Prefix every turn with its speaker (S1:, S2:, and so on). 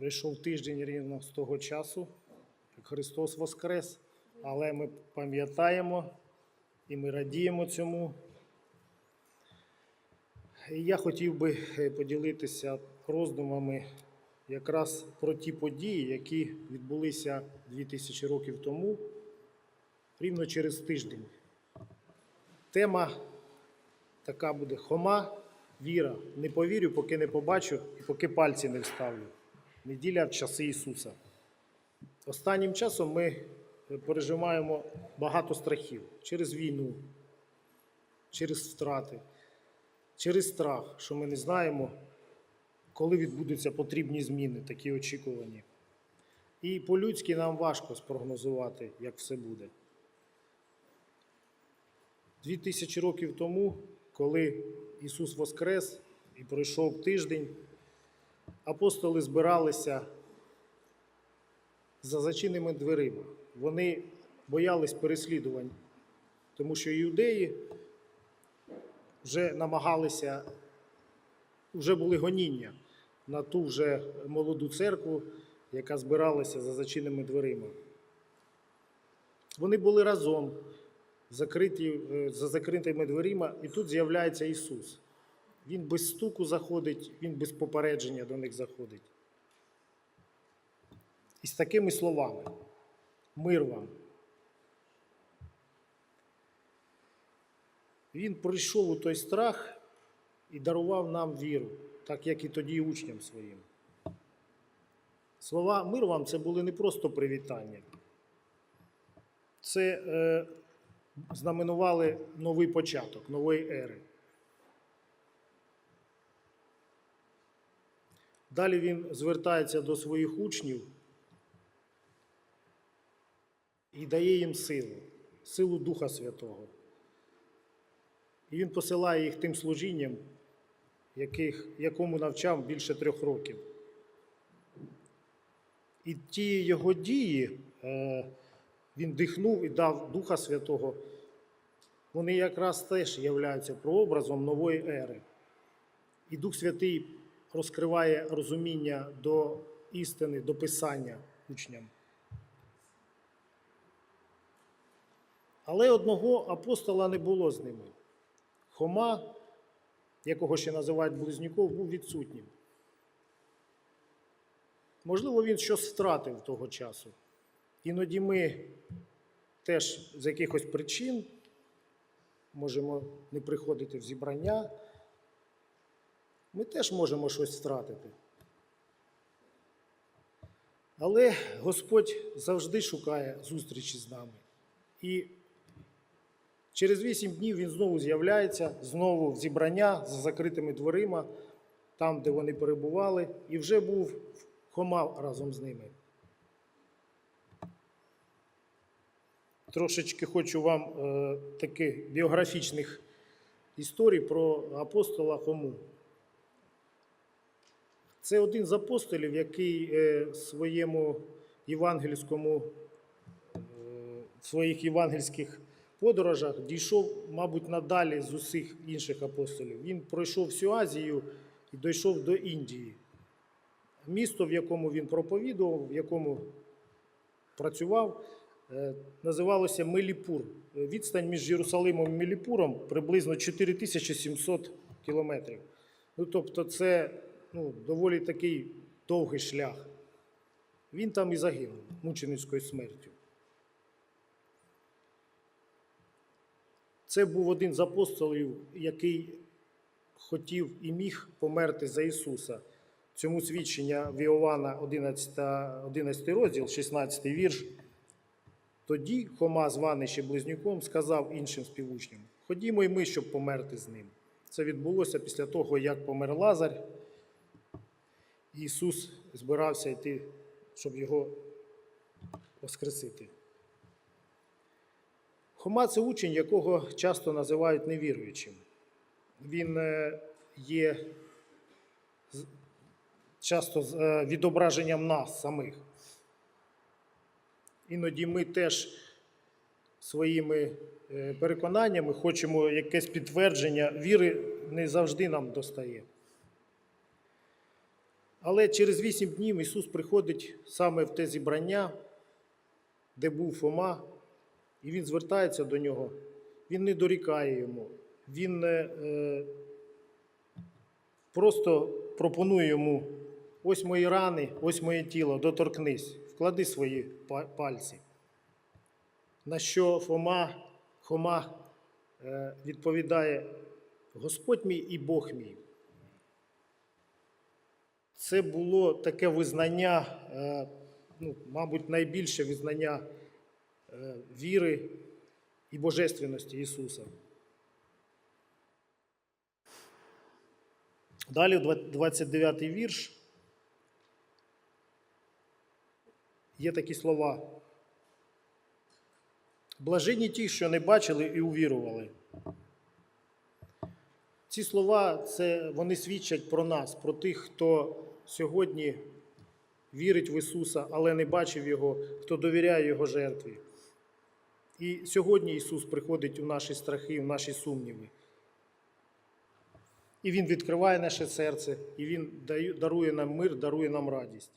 S1: Пройшов тиждень рівно з того часу, як Христос Воскрес, але ми пам'ятаємо і ми радіємо цьому. І я хотів би е, поділитися роздумами якраз про ті події, які відбулися 2000 років тому, рівно через тиждень. Тема така буде Хома, віра. Не повірю, поки не побачу і поки пальці не вставлю. Неділя в часи Ісуса. Останнім часом ми переживаємо багато страхів через війну, через втрати, через страх, що ми не знаємо, коли відбудуться потрібні зміни, такі очікувані. І по-людськи нам важко спрогнозувати, як все буде. Дві тисячі років тому, коли Ісус Воскрес і пройшов тиждень, апостоли збиралися за зачиненими дверима. Вони боялись переслідувань, тому що іудеї вже намагалися, вже були гоніння на ту вже молоду церкву, яка збиралася за зачиненими дверима. Вони були разом, закриті, е, за закритими дверима, і тут з'являється Ісус. Він без стуку заходить, він без попередження до них заходить. І з такими словами: мир вам. Він прийшов у той страх і дарував нам віру, так як і тоді учням своїм. Слова мир вам це були не просто привітання. Це е, знаменували новий початок, нової ери. Далі він звертається до своїх учнів і дає їм силу, силу Духа Святого. І він посилає їх тим служінням, яких, якому навчав більше трьох років. І ті його дії, е, він дихнув і дав Духа Святого, вони якраз теж являються прообразом нової ери. І Дух Святий розкриває розуміння до істини, до писання учням. Але одного апостола не було з ними. Хома, якого ще називають Близнюков, був відсутнім. Можливо, він щось втратив того часу. Іноді ми теж з якихось причин можемо не приходити в зібрання. Ми теж можемо щось втратити. Але Господь завжди шукає зустрічі з нами. І через вісім днів він знову з'являється, знову в зібрання за закритими дверима, там, де вони перебували, і вже був Хома разом з ними. Трошечки хочу вам е, таких біографічних історій про апостола Хому. Це один з апостолів, який е, в своєму євангельському, е, в своїх євангельських подорожах дійшов, мабуть, надалі з усіх інших апостолів. Він пройшов всю Азію і дійшов до Індії. Місто, в якому він проповідував, в якому працював, е, називалося Меліпур. Відстань між Єрусалимом і Меліпуром приблизно 4700 кілометрів. Ну, тобто, це ну, доволі такий довгий шлях. Він там і загинув мученицькою смертю. Це був один з апостолів, який хотів і міг померти за Ісуса. Цьому свідчення в Іоанна 11, 11 розділ, 16 вірш. Тоді Хома, званий ще близнюком, сказав іншим співучням: Ходімо й ми, щоб померти з ним. Це відбулося після того, як помер Лазар. Ісус збирався йти, щоб його воскресити. Хома це учень, якого часто називають невіруючим. Він е, є часто е, відображенням нас самих. Іноді ми теж своїми е, переконаннями хочемо якесь підтвердження віри не завжди нам достає. Але через вісім днів Ісус приходить саме в те зібрання, де був Фома, і Він звертається до нього. Він не дорікає йому. Він е, е, просто пропонує йому: ось мої рани, ось моє тіло, доторкнись, вклади свої пальці. На що Фома, Хома е, відповідає: Господь мій і Бог мій. Це було таке визнання, е, ну, мабуть, найбільше визнання е, віри і божественності Ісуса. Далі 29 й вірш. Є такі слова. Блаженні ті, що не бачили і увірували. Ці слова це вони свідчать про нас, про тих, хто сьогодні вірить в Ісуса, але не бачив Його, хто довіряє Його жертві. І сьогодні Ісус приходить у наші страхи, у наші сумніви. І Він відкриває наше серце, і Він дарує нам мир, дарує нам радість.